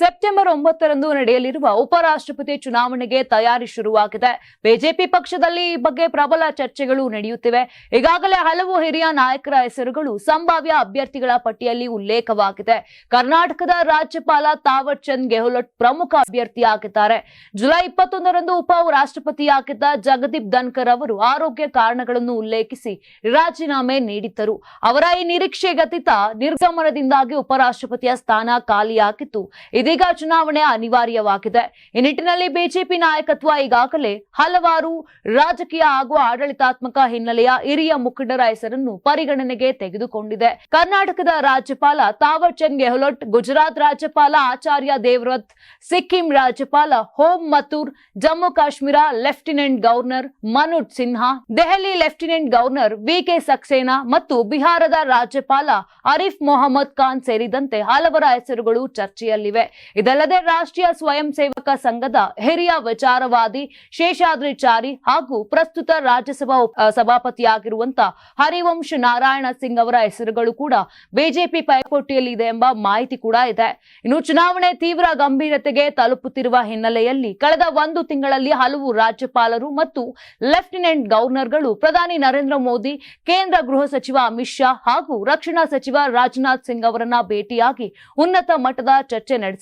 September ಒಂಬತ್ತರಂದು ನಡೆಯಲಿರುವ ಉಪರಾಷ್ಟ್ರಪತಿ ಚುನಾವಣೆಗೆ ತಯಾರಿ ಶುರುವಾಗಿದೆ. ಬಿಜೆಪಿ ಪಕ್ಷದಲ್ಲಿ ಈ ಬಗ್ಗೆ ಪ್ರಬಲ ಚರ್ಚೆಗಳು ನಡೆಯುತ್ತಿವೆ. ಈಗಾಗಲೇ ಹಲವು ಹಿರಿಯ ನಾಯಕರ ಹೆಸರುಗಳು ಸಂಭಾವ್ಯ ಅಭ್ಯರ್ಥಿಗಳ ಪಟ್ಟಿಯಲ್ಲಿ ಉಲ್ಲೇಖವಾಗಿದೆ. ಕರ್ನಾಟಕದ ರಾಜ್ಯಪಾಲ ತಾವರ್ ಚಂದ್ ಗೆಹ್ಲೋಟ್ ಪ್ರಮುಖ ಅಭ್ಯರ್ಥಿಯಾಗಿದ್ದಾರೆ. ಜುಲೈ ಇಪ್ಪತ್ತೊಂದರಂದು ಉಪ ರಾಷ್ಟ್ರಪತಿಯಾಗಿದ್ದ ಜಗದೀಪ್ ಧನ್ಕರ್ ಅವರು ಆರೋಗ್ಯ ಕಾರಣಗಳನ್ನು ಉಲ್ಲೇಖಿಸಿ ರಾಜೀನಾಮೆ ನೀಡಿದ್ದರು. ಅವರ ಈ ನಿರೀಕ್ಷೆಗತಿತ ನಿರ್ಗಮನದಿಂದಾಗಿ ಉಪರಾಷ್ಟ್ರಪತಿಯ ಸ್ಥಾನ ಖಾಲಿಯಾಗಿತ್ತು. ಇದೀಗ ಚುನಾವಣೆ ಅನಿವಾರ್ಯವಾಗಿದೆ. ಈ ನಿಟ್ಟಿನಲ್ಲಿ ಬಿಜೆಪಿ ನಾಯಕತ್ವ ಈಗಾಗಲೇ ಹಲವಾರು ರಾಜಕೀಯ ಹಾಗೂ ಆಡಳಿತಾತ್ಮಕ ಹಿನ್ನೆಲೆಯ ಹಿರಿಯ ಮುಖಂಡರ ಹೆಸರನ್ನು ಪರಿಗಣನೆಗೆ ತೆಗೆದುಕೊಂಡಿದೆ. ಕರ್ನಾಟಕದ ರಾಜ್ಯಪಾಲ ತಾವರ್ ಚಂದ್ ಗೆಹ್ಲೋಟ್, ಗುಜರಾತ್ ರಾಜ್ಯಪಾಲ ಆಚಾರ್ಯ ದೇವ್ರತ್, ಸಿಕ್ಕಿಂ ರಾಜ್ಯಪಾಲ Om Mathur Jammu Kashmir lieutenant governor Manoj Sinha, Delhi lieutenant governor V K Saxena ಮತ್ತು ಬಿಹಾರದ ರಾಜ್ಯಪಾಲ ಅರಿಫ್ ಮೊಹಮ್ಮದ್ ಖಾನ್ ಸೇರಿದಂತೆ ಹಲವರ ಹೆಸರುಗಳು ಚರ್ಚೆಯಲ್ಲಿವೆ. ಇದಲ್ಲದೆ ರಾಷ್ಟ್ರೀಯ ಸ್ವಯಂ ಸೇವಕ ಸಂಘದ ಹಿರಿಯ ವಿಚಾರವಾದಿ ಶೇಷಾದ್ರಿಚಾರಿ ಹಾಗೂ ಪ್ರಸ್ತುತ ರಾಜ್ಯಸಭಾ ಸಭಾಪತಿಯಾಗಿರುವಂತಹ ಹರಿವಂಶ್ ನಾರಾಯಣ ಸಿಂಗ್ ಅವರ ಹೆಸರುಗಳು ಕೂಡ ಬಿಜೆಪಿ ಪೈಪೋಟಿಯಲ್ಲಿ ಇದೆ ಎಂಬ ಮಾಹಿತಿ ಕೂಡ ಇದೆ. ಇನ್ನು ಚುನಾವಣೆ ತೀವ್ರ ಗಂಭೀರತೆಗೆ ತಲುಪುತ್ತಿರುವ ಹಿನ್ನೆಲೆಯಲ್ಲಿ ಕಳೆದ ಒಂದು ತಿಂಗಳಲ್ಲಿ ಹಲವು ರಾಜ್ಯಪಾಲರು ಮತ್ತು ಲೆಫ್ಟಿನೆಂಟ್ ಗವರ್ನರ್ಗಳು ಪ್ರಧಾನಿ ನರೇಂದ್ರ ಮೋದಿ, ಕೇಂದ್ರ ಗೃಹ ಸಚಿವ ಅಮಿತ್ ಶಾ ಹಾಗೂ ರಕ್ಷಣಾ ಸಚಿವ ರಾಜನಾಥ್ ಸಿಂಗ್ ಅವರನ್ನ ಭೇಟಿಯಾಗಿ ಉನ್ನತ ಮಟ್ಟದ ಚರ್ಚೆ ನಡೆಸಿದ್ದಾರೆ